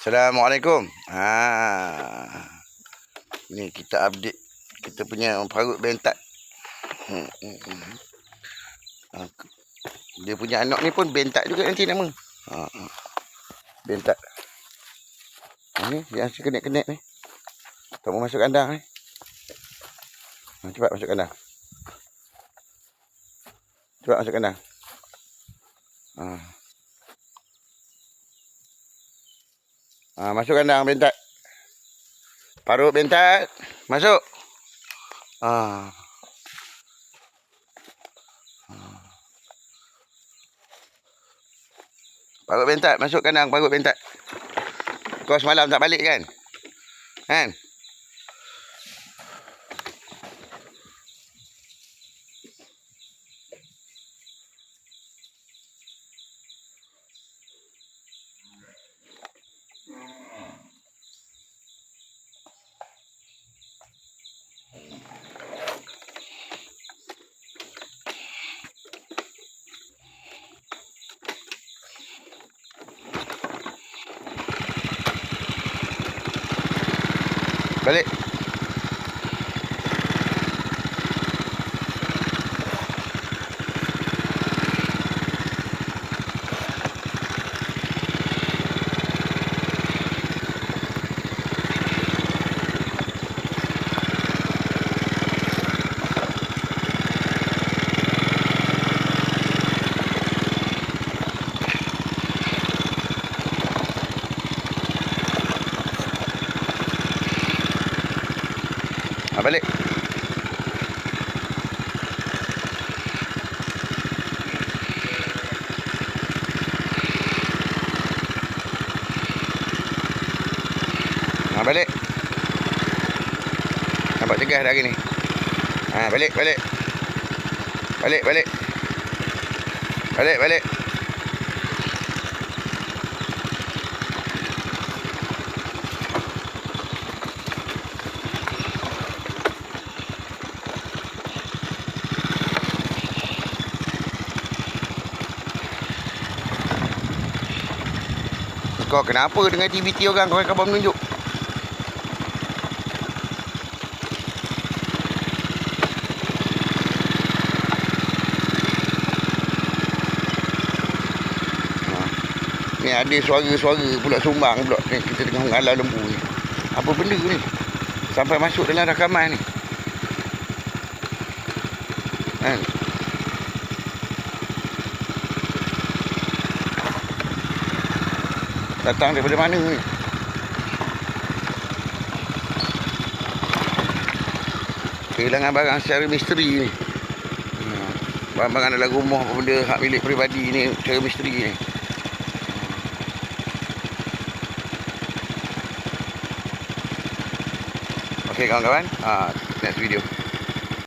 Assalamualaikum. Ha. Ni kita update kita punya parut bentak. Hmm, hmm, hmm. Dia punya anak ni pun bentak juga nanti nama. Ha. ha. Bentak. Ni yang si kenek-kenek ni. Tak mau masuk kandang ni. Ha, cepat masuk kandang. Cepat masuk kandang. Ha. Ha, masuk kandang bentak. Parut bentak. Masuk. Ha. Ha. Parut bentak. Masuk kandang parut bentak. Kau semalam tak balik kan? Kan? Balik. Ha, balik. Ha, balik. Nampak cegah dah hari ni. Ha, balik, balik. Balik, balik. Balik, balik. Kau kenapa dengan TV T orang kau kabar menunjuk? Ni ada suara-suara pula sumbang pula ni kita tengah mengalau lembu ni. Apa benda ni? Sampai masuk dalam rakaman ni. Kan? Datang daripada mana ni? Kehilangan barang secara misteri ni. Ha, Barang-barang dalam rumah benda hak milik peribadi ni secara misteri ni. Okey kawan-kawan. Ha, next video.